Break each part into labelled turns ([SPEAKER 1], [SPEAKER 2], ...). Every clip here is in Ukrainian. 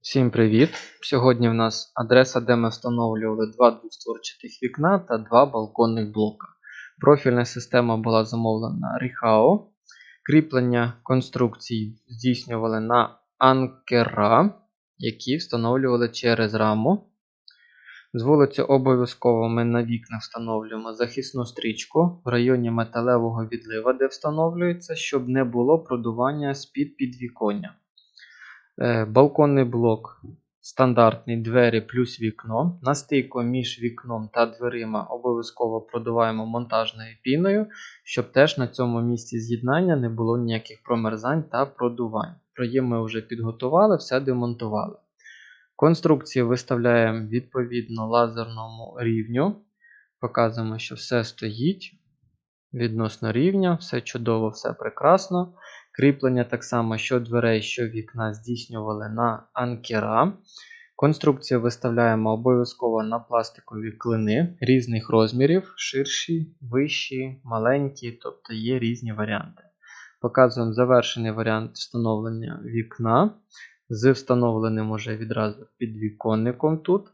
[SPEAKER 1] Всім привіт! Сьогодні в нас адреса, де ми встановлювали два двостворчатих вікна та два балконних блока. Профільна система була замовлена Rihao. Кріплення конструкцій здійснювали на анкера, які встановлювали через раму. З вулиці обов'язково ми на вікна встановлюємо захисну стрічку в районі металевого відлива, де встановлюється, щоб не було продування з-під підвіконня. Е, Балконний блок стандартний двері плюс вікно. На стійку між вікном та дверима обов'язково продуваємо монтажною піною, щоб теж на цьому місці з'єднання не було ніяких промерзань та продувань. Проєм ми вже підготували, все демонтували. Конструкції виставляємо відповідно лазерному рівню. Показуємо, що все стоїть відносно рівня, все чудово, все прекрасно. Кріплення так само, що дверей, що вікна здійснювали на анкера. Конструкцію виставляємо обов'язково на пластикові клини різних розмірів, ширші, вищі, маленькі, тобто є різні варіанти. Показуємо завершений варіант встановлення вікна з встановленим уже відразу підвіконником тут.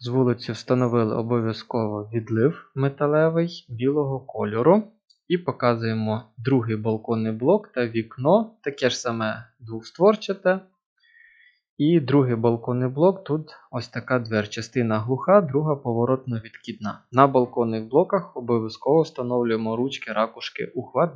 [SPEAKER 1] З вулиці встановили обов'язково відлив металевий білого кольору. І показуємо другий балконний блок та вікно, таке ж саме двохстворчате. І другий балконний блок тут ось така двер. Частина глуха, друга поворотно відкидна. На балконних блоках обов'язково встановлюємо ручки ракушки ухват